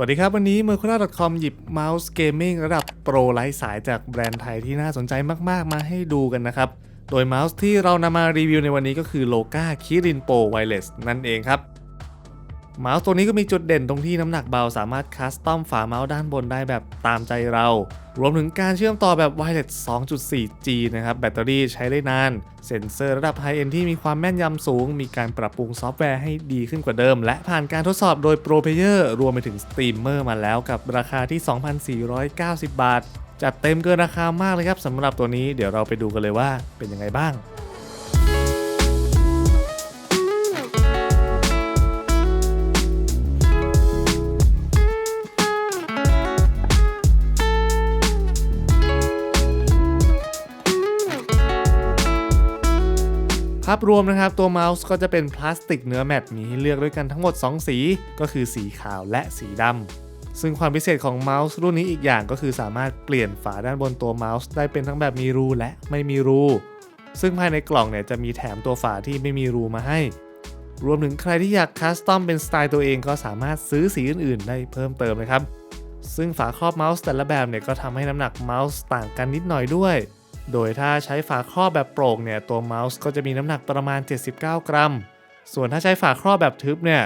วัสดีครับวันนี้ m e r c u r a c o m หยิบเมาส์เกมมิ่งระดับโปรไร้สายจากแบรนด์ไทยที่น่าสนใจมาก ๆ มาให้ดูกันนะครับ โดยเมาส์ที่เรานำมารีวิวในวันนี้ก็คือ Loga Kirin Pro Wireless นั่นเองครับ เมาส์ตัวนี้ก็มีจุดเด่นตรงที่น้ำหนักเบาสามารถคัสตอมฝาเมาส์ด้านบนได้แบบตามใจเรา รวมถึงการเชื่อมต่อแบบ Wireless 2.4G นะครับ แบตเตอรี่ใช้ได้นาน เซ็นเซอร์ระดับไฮเอนที่มีความแม่นยำสูง มีการปรับปรุงซอฟต์แวร์ให้ดีขึ้นกว่าเดิม และผ่านการทดสอบโดยโปรเพเยอร์รวมไปถึงสตรีมเมอร์มาแล้วกับราคาที่ 2,490 บาท จัดเต็มเกินราคามากเลยครับสำหรับตัวนี้เดี๋ยวเราไปดูกันเลยว่าเป็นยังไงบ้าง ภาพรวมนะครับ ตัวเมาส์ก็จะเป็นพลาสติกเนื้อแมตต์มีให้เลือกด้วยกันทั้งหมด 2 สี ก็คือสีขาวและสีดำซึ่งความพิเศษของเมาส์รุ่นนี้อีกอย่างก็คือสามารถเปลี่ยนฝาด้านบนตัวเมาส์ได้เป็นทั้งแบบมีรูและไม่มีรู ซึ่งภายในกล่องเนี่ยจะมีแถมตัวฝาที่ไม่มีรูมาให้ รวมถึงใครที่อยากคัสตอมเป็นสไตล์ตัวเองก็สามารถซื้อสีอื่นๆ ได้เพิ่มเติมนะครับซึ่งฝาครอบเมาส์แต่ละแบบเนี่ยก็ทำให้น้ำหนักเมาส์ต่างกันนิดหน่อยด้วย โดยถ้าใช้ฝาครอบแบบโปร่งเนี่ยตัวเมาส์ก็จะมีน้ำหนักประมาณ 79 กรัม ส่วนถ้าใช้ฝาครอบแบบทึบเนี่ย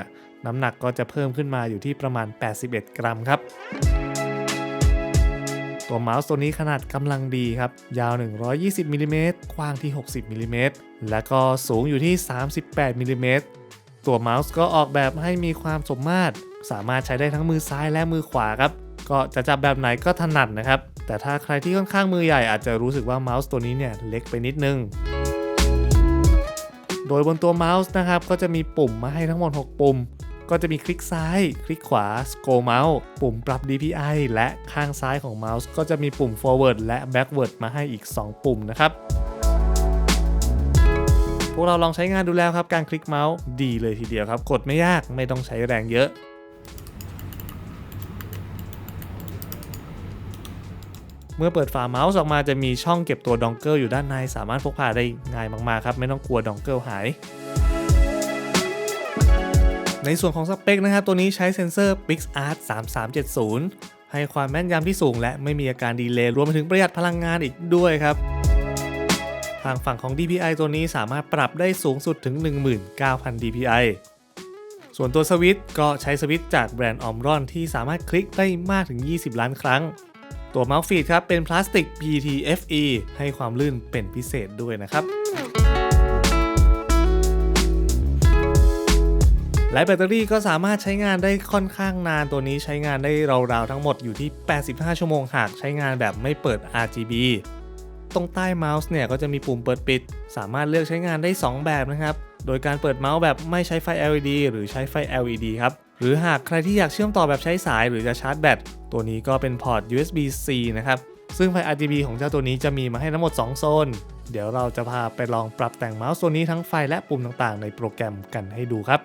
น้ำหนักก็จะเพิ่มขึ้นมาอยู่ที่ประมาณ 81 กรัมครับ ตัวเมาส์ตัวนี้ขนาดกำลังดีครับ ยาว 120มิลลิเมตรกว้างที่ 60มิลลิเมตรและก็สูงอยู่ที่ 38มิลลิเมตรตัวเมาส์ก็ออกแบบให้มีความสมมาตร สามารถใช้ได้ทั้งมือซ้ายและมือขวาครับ ก็จะจับแบบไหนก็ถนัดนะครับ แต่ถ้าใครที่ค่อนข้างมือใหญ่อาจจะรู้สึกว่าเมาส์ตัวนี้เนี่ยเล็กไปนิดนึง โดยบนตัวเมาส์นะครับก็จะมีปุ่มมาให้ทั้งหมด 6 ปุ่ม ก็จะมีคลิกซ้าย คลิกขวา scroll mouse ปุ่มปรับ DPI และข้างซ้ายของเมาส์ก็จะมีปุ่ม forward และ backward มาให้อีก 2 ปุ่มนะครับพวกเราลองใช้งานดูแล้วครับ การคลิกเมาส์ดีเลยทีเดียวครับ กดไม่ยากไม่ต้องใช้แรงเยอะ เมื่อเปิดฝาเมาส์ออกมาจะมีช่องเก็บตัวดองเกิลอยู่ด้านใน สามารถพกพาได้ง่ายมากๆครับ ไม่ต้องกลัวดองเกิลหายในส่วนของสเปคนะครับ ตัวนี้ใช้เซ็นเซอร์ PixArt 3370 ให้ความแม่นยำที่สูง และไม่มีอาการดีเลย์รวมไปถึงประหยัดพลังงานอีกด้วยครับ ทางฝั่งของ DPI ตัวนี้สามารถปรับได้สูงสุดถึง 19,000 DPI ส่วนตัวสวิตช์ก็ใช้สวิตช์จากแบรนด์ออมรอนที่สามารถคลิกได้มากถึง 20 ล้านครั้ง ตัวเมาส์ฟีดครับเป็นพลาสติก PTFE ให้ความลื่นเป็นพิเศษด้วยนะครับและแบตเตอรี่ก็สามารถใช้งานได้ค่อนข้างนานตัวนี้ใช้งานได้ราวๆทั้งหมดอยู่ที่ 85 ชั่วโมงหากใช้งานแบบไม่เปิด RGB ตรงใต้เมาส์เนี่ยก็จะมีปุ่มเปิดปิด สามารถเลือกใช้งานได้ 2 แบบนะครับ โดยการเปิดเมาส์แบบไม่ใช้ไฟ LED หรือใช้ไฟ LED ครับ หรือหากใครที่อยากเชื่อมต่อแบบใช้สายหรือจะชาร์จแบตตัวนี้ก็เป็นพอร์ต USB-C นะครับ ซึ่งไฟ RGB ของเจ้าตัวนี้จะมีมาให้ทั้งหมด 2 โซน เดี๋ยวเราจะพาไปลองปรับแต่งเมาส์ตัวนี้ทั้งไฟและปุ่มต่างๆ ในโปรแกรมกันให้ดูครับ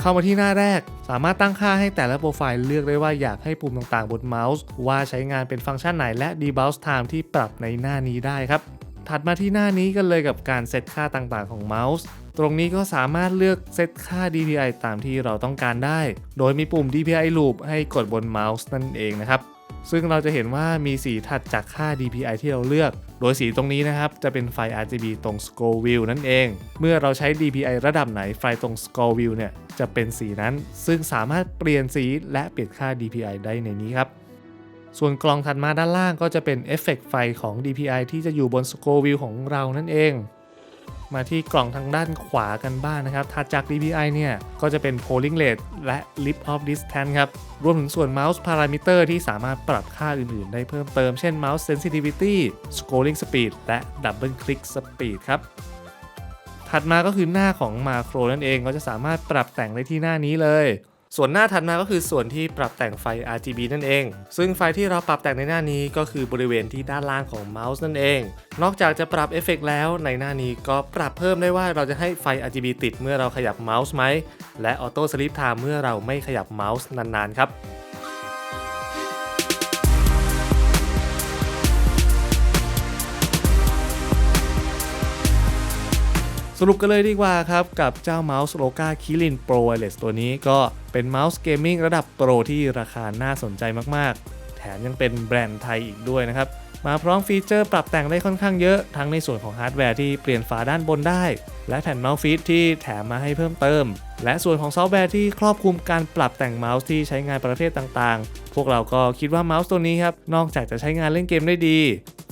เข้ามาที่หน้าแรก สามารถตั้งค่าให้แต่ละโปรไฟล์เลือกได้ว่าอยากให้ปุ่มต่างๆ บนเมาส์ ว่าใช้งานเป็นฟังก์ชันไหนและ debounce time ที่ปรับในหน้านี้ได้ครับ ถัดมาที่หน้านี้กันเลยกับการเซตค่าต่างๆของเมาส์ตรงนี้ก็สามารถเลือกเซตค่า DPI ตามที่เราต้องการได้ โดยมีปุ่ม DPI loop ให้กดบนเมาส์นั่นเองนะครับ ซึ่งเราจะเห็นว่ามีสีถัดจากค่า DPI ที่เราเลือก โดยสีตรงนี้นะครับ จะเป็นไฟ RGB ตรง scroll wheel นั่นเอง เมื่อเราใช้ DPI ระดับไหนไฟตรง scroll wheel เนี่ยจะเป็นสีนั้น ซึ่งสามารถเปลี่ยนสีและเปลี่ยนค่า DPI ได้ในนี้ครับ ส่วนกล่องถัดมาด้านล่างก็จะเป็นเอฟเฟกต์ไฟของ DPI ที่จะอยู่บน scroll wheel ของเรานั่นเอง มาที่กล่องทางด้านขวากันบ้างนนะครับถัดจาก DPI เนี่ย ก็จะเป็น polling rate และ lip of distance ครับ รวมถึงส่วน mouse parameter ที่สามารถปรับค่าอื่นๆ ได้เพิ่มเติม เช่น mouse sensitivity scrolling speed และ double click speed ครับถัดมาก็คือหน้าของมาโครนั่นเองก็จะสามารถปรับแต่งได้ที่หน้านี้เลย ส่วนหน้าถัดมาก็คือส่วนที่ปรับแต่งไฟ RGB นั่นเอง ซึ่งไฟที่เราปรับแต่งในหน้านี้ก็คือบริเวณที่ด้านล่างของเมาส์นั่นเอง นอกจากจะปรับเอฟเฟกต์แล้วในหน้านี้ก็ปรับเพิ่มได้ว่าเราจะให้ไฟ RGB ติดเมื่อเราขยับเมาส์ไหม และออโต้สลิปไทม์เมื่อเราไม่ขยับเมาส์นานๆครับ สรุปกันเลยดีกว่าครับ กับเจ้าเมาส์โลกาคิริน Pro Wireless ตัวนี้ก็เป็นเมาส์เกมมิ่งระดับโปรที่ราคาน่าสนใจมากๆ แถมยังเป็นแบรนด์ไทยอีกด้วยนะครับ มาพร้อมฟีเจอร์ปรับแต่งได้ค่อนข้างเยอะ ทั้งในส่วนของฮาร์ดแวร์ที่เปลี่ยนฝาด้านบนได้ และแผ่นเมาส์ฟีดที่แถมมาให้เพิ่มเติม และส่วนของซอฟต์แวร์ที่ครอบคลุมการปรับแต่งเมาส์ที่ใช้งานประเภทต่างๆ พวกเราก็คิดว่าเมาส์ตัวนี้ครับนอกจากจะใช้งานเล่นเกมได้ดี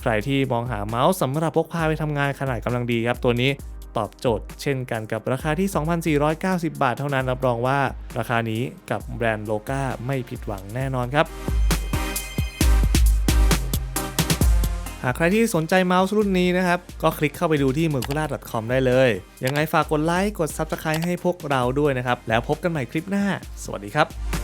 ใครที่มองหาเมาส์สำหรับพกพาไปทำงานขนาดกำลังดีครับ ตัวนี้ ตอบโจทย์ เช่นกันกับราคาที่ 2,490 บาทเท่านั้นรับรองว่า ราคานี้กับแบรนด์โลกาไม่ผิดหวังแน่นอนครับหากใครที่สนใจเมาส์รุ่นนี้นะครับ ก็คลิกเข้าไปดูที่ m e r c u l a c o m ได้เลย ยังไงฝากกดไลค์ กด Subscribe ให้พวกเราด้วยนะครับ แล้วพบกันใหม่คลิปหน้า สวัสดีครับ